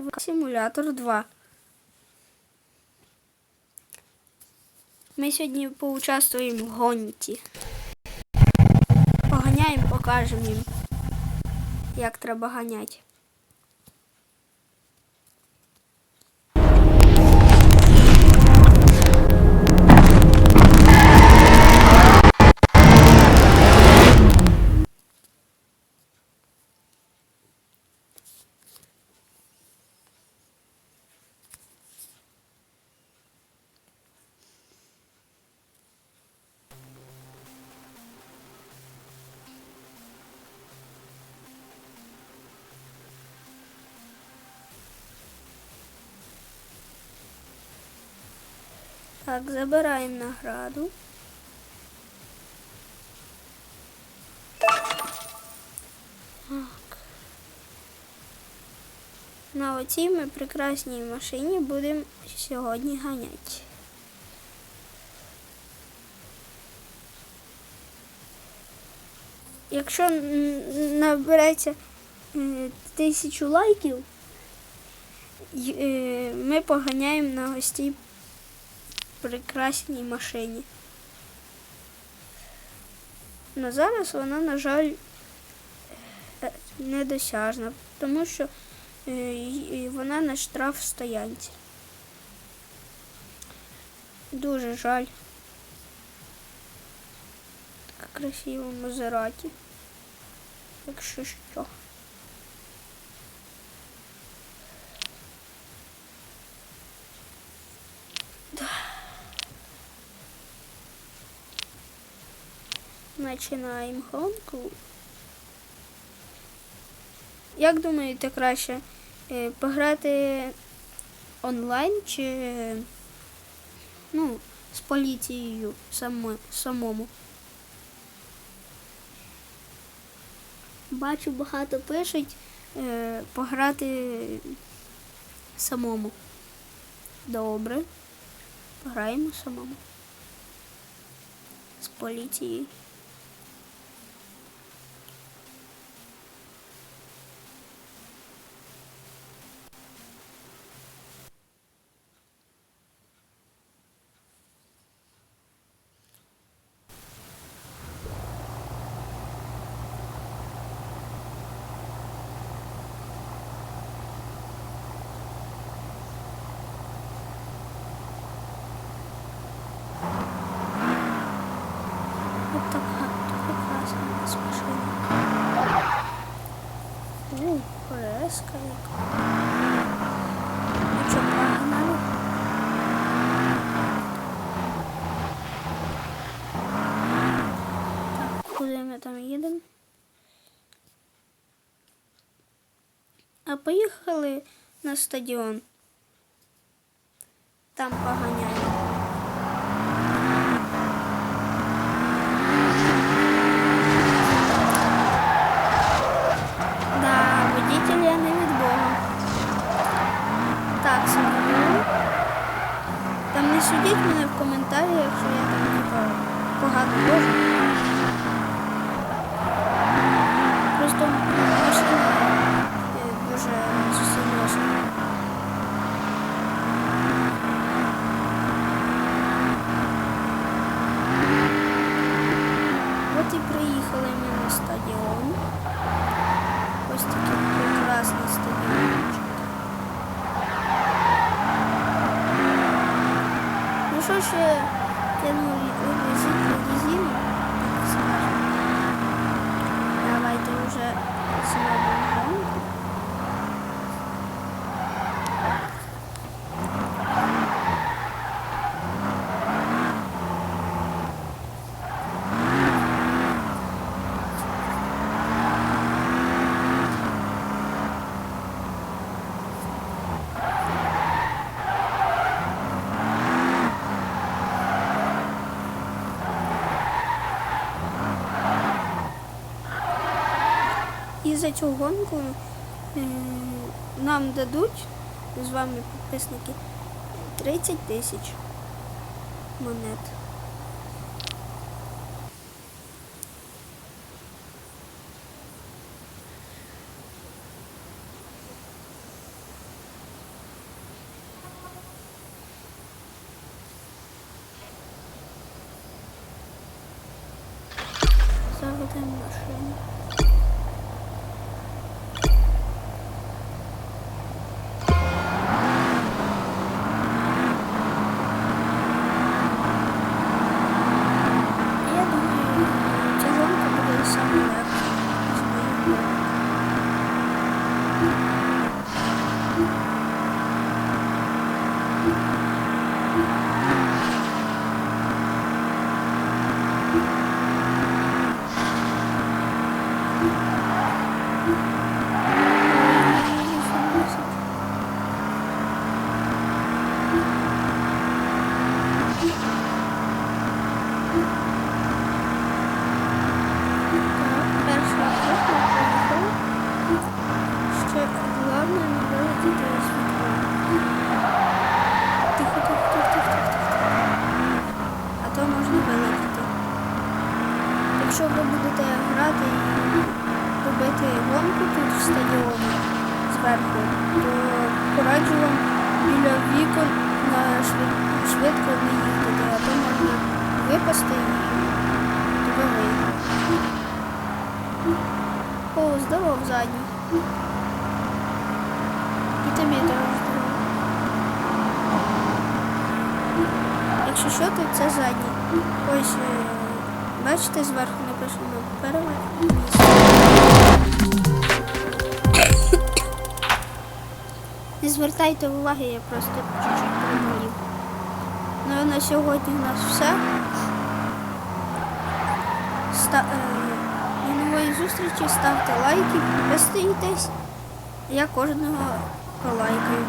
в симулятор 2. Ми сьогодні поучаствуємо в гонці. Поганяємо, покажемо їм, як треба ганяти. Так, забираємо награду. Так. На оцій ми прекрасній машині будемо сьогодні ганяти. Якщо набереться е, тисячу лайків, е, ми поганяємо на гостій прекрасній машині. Но зараз вона, на жаль, е, недосяжна, тому що е, вона на штраф стоянці. Дуже жаль. Така красива Мазераті. Якщо що. Починаємо гонку. Як думаєте, краще е, пограти онлайн чи ну, з поліцією само, самому? Бачу, багато пишуть е, пограти самому. Добре. Пограємо самому. З поліцією. Вот така прекрасна у нас машина. У, яка. Ну що, погнали? Так, куди ми там їдемо? А поїхали на стадіон. Там поганяємо. Да, водитель я не від Бога. Так, собі. Там не судіть мене в коментарі, якщо я там типа погано можу. за цю гонку е, нам дадуть з вами підписники 30 тисяч монет. Заводимо машину. Пораджу біля вікон на швидко не їздити, а то можна випасти і тебе вийде. О, здоров задній. І тобі здоров. Якщо що, то це задній. Ось, е, бачите, зверху написано перше Не звертайте уваги, я просто чуть-чуть приболів. Ну, на сьогодні у нас все. Ста... е, До нової зустрічі, ставте лайки, підписуйтесь. Я кожного пролайкаю.